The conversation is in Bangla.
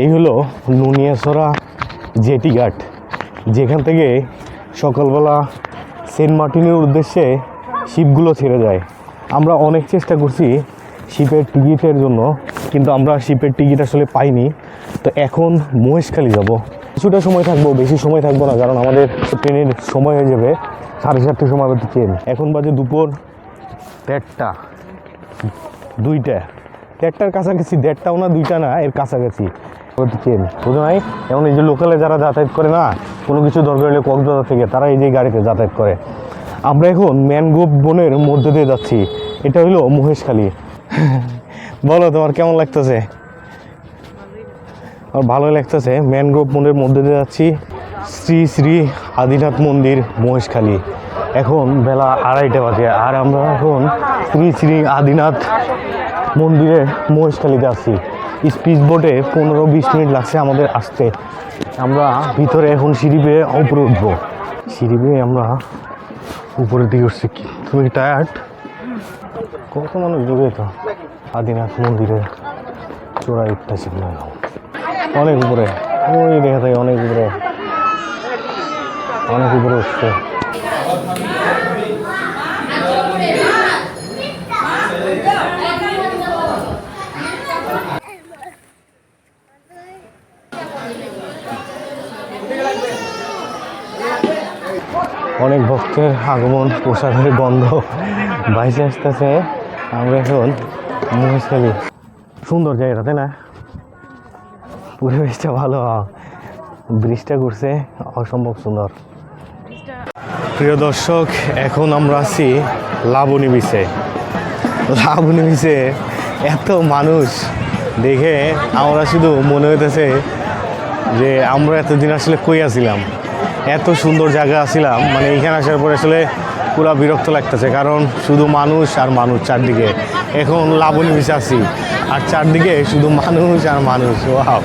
এই হলো নুনিয়াছড়া জেটি ঘাট, যেখান থেকে সকালবেলা সেন্ট মার্টিনের উদ্দেশ্যে শিপগুলো ছেড়ে যায়। আমরা অনেক চেষ্টা করছি শিপের টিকিটের জন্য, কিন্তু আমরা শিপের টিকিট আসলে পাইনি। তো এখন মহেশখালী যাব। কিছুটা সময় থাকব, বেশি সময় থাকব না, কারণ আমাদের ট্রেনের সময় হয়ে যাবে সাড়ে চারটের সময় আমাদের ট্রেন। এখন বাজে দুপুর দেড়টা, দুইটা। দেড়টার কাছাকাছি, দেড়টাও না, দুইটা না, এর কাছাকাছি। ট্রেন বুঝো নাই? এমন এই যে লোকালে যারা যাতায়াত করে না, কোনো কিছু দরকার হলে কক্সবাজার থেকে তারা এই যে গাড়িতে যাতায়াত করে। আমরা এখন ম্যানগ্রোভ বনের মধ্যে দিয়ে যাচ্ছি। এটা হলো মহেশখালী। বলো, তোমার কেমন লাগতেছে? আমার ভালো লাগতেছে। ম্যানগ্রোভ বনের মধ্যে দিয়ে যাচ্ছি। শ্রী শ্রী আদিনাথ মন্দির, মহেশখালী। এখন বেলা আড়াইটা বাজে। আর আমরা এখন শ্রী শ্রী আদিনাথ মন্দিরে মহেশখালীতে আছি। স্পিড বোটে পনেরো বিশ মিনিট লাগছে আমাদের আসতে। আমরা ভিতরে এখন সিঁড়ি বেয়ে উপরে উঠবো। সিঁড়ি বেয়ে আমরা উপরের দিকে উঠছি তুমি টায়ার্ড কত মানুষ যোগে তো? আদিনাথ মন্দিরে চোরা ইটটা ছিল অনেক উপরে। ওই দেখা থাকে অনেক উপরে। অনেক উপরে উঠছে। অনেক ভক্তের আগমন, প্রসাদের গন্ধ বাইসে আসতেছে। আমরা এখন মহেশখালী সুন্দর জায়গাটা, তাই না? পরিবেশটা ভালো ব্রিজটা করছে অসম্ভব সুন্দর। প্রিয় দর্শক, এখন আমরা আছি লাবণী বিচে লাবণী বিচে এত মানুষ দেখে আমরা শুধু মনে হইতেছে যে আমরা এতদিন আসলে কই আসিলাম এত সুন্দর জায়গা আসিলাম মানে এখানে আসার পরে আসলে পুরা বিরক্ত লাগতেছে। কারণ শুধু মানুষ আর মানুষ চারদিকে। এখন লাবণী আসি আর চারদিকে শুধু মানুষ আর মানুষ। ওয়াও।